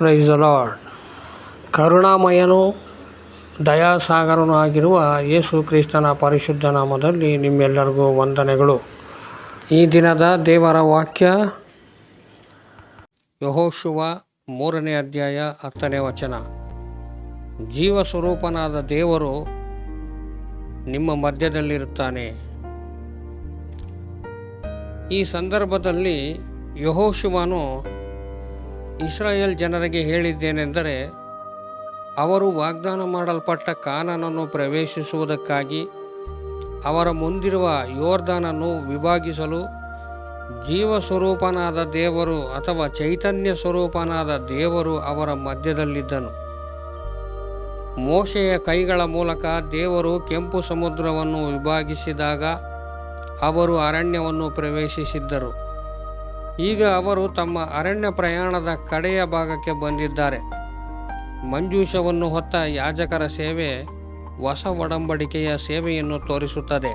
Price lord ಕರುಣಾಮಯನು, ದಯಾಸಾಗರನೂ ಆಗಿರುವ ಯೇಸು ಕ್ರಿಸ್ತನ ಪರಿಶುದ್ಧ ನಾಮದಲ್ಲಿ ನಿಮ್ಮೆಲ್ಲರಿಗೂ ವಂದನೆಗಳು. ಈ ದಿನದ ದೇವರ ವಾಕ್ಯ, ಯಹೋಶುವ ಮೂರನೇ ಅಧ್ಯಾಯ ಹತ್ತನೇ ವಚನ. ಜೀವ ಸ್ವರೂಪನಾದ ದೇವರು ನಿಮ್ಮ ಮಧ್ಯದಲ್ಲಿರುತ್ತಾನೆ. ಈ ಸಂದರ್ಭದಲ್ಲಿ ಯಹೋಶುವನು ಇಸ್ರಾಯೇಲ್ ಜನರಿಗೆ ಹೇಳಿದ್ದೇನೆಂದರೆ, ಅವರು ವಾಗ್ದಾನ ಮಾಡಲ್ಪಟ್ಟ ಕಾನನನ್ನು ಪ್ರವೇಶಿಸುವುದಕ್ಕಾಗಿ ಅವರ ಮುಂದಿರುವ ಯೋರ್ದಾನನ್ನು ವಿಭಾಗಿಸಲು ಜೀವ ಸ್ವರೂಪನಾದ ದೇವರು ಅಥವಾ ಚೈತನ್ಯ ಸ್ವರೂಪನಾದ ದೇವರು ಅವರ ಮಧ್ಯದಲ್ಲಿದ್ದನು. ಮೋಶೆಯ ಕೈಗಳ ಮೂಲಕ ದೇವರು ಕೆಂಪು ಸಮುದ್ರವನ್ನು ವಿಭಾಗಿಸಿದಾಗ ಅವರು ಅರಣ್ಯವನ್ನು ಪ್ರವೇಶಿಸಿದ್ದರು. ಈಗ ಅವರು ತಮ್ಮ ಅರಣ್ಯ ಪ್ರಯಾಣದ ಕಡೆಯ ಭಾಗಕ್ಕೆ ಬಂದಿದ್ದಾರೆ. ಮಂಜೂಷವನ್ನು ಹೊತ್ತ ಯಾಜಕರ ಸೇವೆ ಹೊಸ ಒಡಂಬಡಿಕೆಯ ಸೇವೆಯನ್ನು ತೋರಿಸುತ್ತದೆ.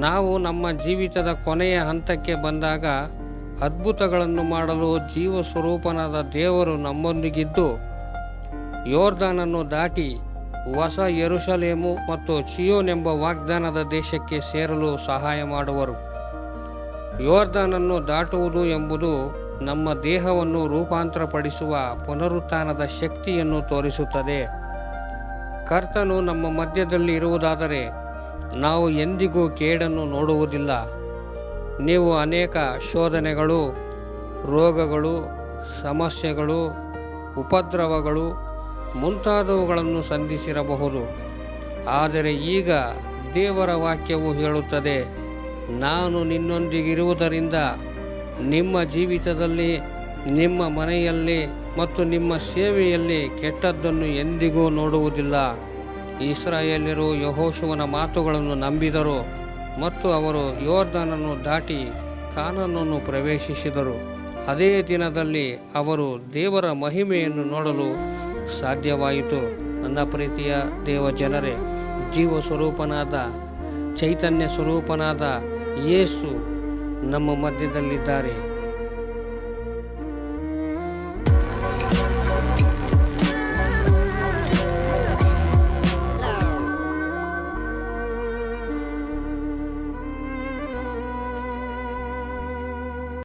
ನಾವು ನಮ್ಮ ಜೀವಿತದ ಕೊನೆಯ ಹಂತಕ್ಕೆ ಬಂದಾಗ ಅದ್ಭುತಗಳನ್ನು ಮಾಡಲು ಜೀವ ಸ್ವರೂಪನಾದ ದೇವರು ನಮ್ಮೊಂದಿಗಿದ್ದು, ಯೋರ್ದಾನನ್ನು ದಾಟಿ ಹೊಸ ಯರುಷಲೇಮು ಮತ್ತು ಚಿಯೋನೆಂಬ ವಾಗ್ದಾನದ ದೇಶಕ್ಕೆ ಸೇರಲು ಸಹಾಯ ಮಾಡುವರು. ಯೋರ್ದಾನನ್ನು ದಾಟುವುದು ಎಂಬುದು ನಮ್ಮ ದೇಹವನ್ನು ರೂಪಾಂತರಪಡಿಸುವ ಪುನರುತ್ಥಾನದ ಶಕ್ತಿಯನ್ನು ತೋರಿಸುತ್ತದೆ. ಕರ್ತನು ನಮ್ಮ ಮಧ್ಯದಲ್ಲಿ ಇರುವುದಾದರೆ ನಾವು ಎಂದಿಗೂ ಕೇಡನ್ನು ನೋಡುವುದಿಲ್ಲ. ನೀವು ಅನೇಕ ಶೋಧನೆಗಳು, ರೋಗಗಳು, ಸಮಸ್ಯೆಗಳು, ಉಪದ್ರವಗಳು ಮುಂತಾದವುಗಳನ್ನು ಸಂಧಿಸಿರಬಹುದು. ಆದರೆ ಈಗ ದೇವರ ವಾಕ್ಯವು ಹೇಳುತ್ತದೆ ನಾನು ನಿನ್ನೊಂದಿಗಿರುವುದರಿಂದ ನಿಮ್ಮ ಜೀವಿತದಲ್ಲಿ, ನಿಮ್ಮ ಮನೆಯಲ್ಲಿ ಮತ್ತು ನಿಮ್ಮ ಸೇವೆಯಲ್ಲಿ ಕೆಟ್ಟದ್ದನ್ನು ಎಂದಿಗೂ ನೋಡುವುದಿಲ್ಲ. ಇಸ್ರಾಯೇಲ್ಯರು ಯಹೋಶುವನ ಮಾತುಗಳನ್ನು ನಂಬಿದರು ಮತ್ತು ಅವರು ಯೋರ್ಧನನ್ನು ದಾಟಿ ಕಾನನನ್ನು ಪ್ರವೇಶಿಸಿದರು. ಅದೇ ದಿನದಲ್ಲಿ ಅವರು ದೇವರ ಮಹಿಮೆಯನ್ನು ನೋಡಲು ಸಾಧ್ಯವಾಯಿತು. ನನ್ನ ಪ್ರೀತಿಯ ದೇವ ಜನರೇ ಜೀವ ಸ್ವರೂಪನಾದ ಚೈತನ್ಯ ಸ್ವರೂಪನಾದ ಯೇಸು ನಮ್ಮ ಮಧ್ಯದಲ್ಲಿದ್ದಾರೆ.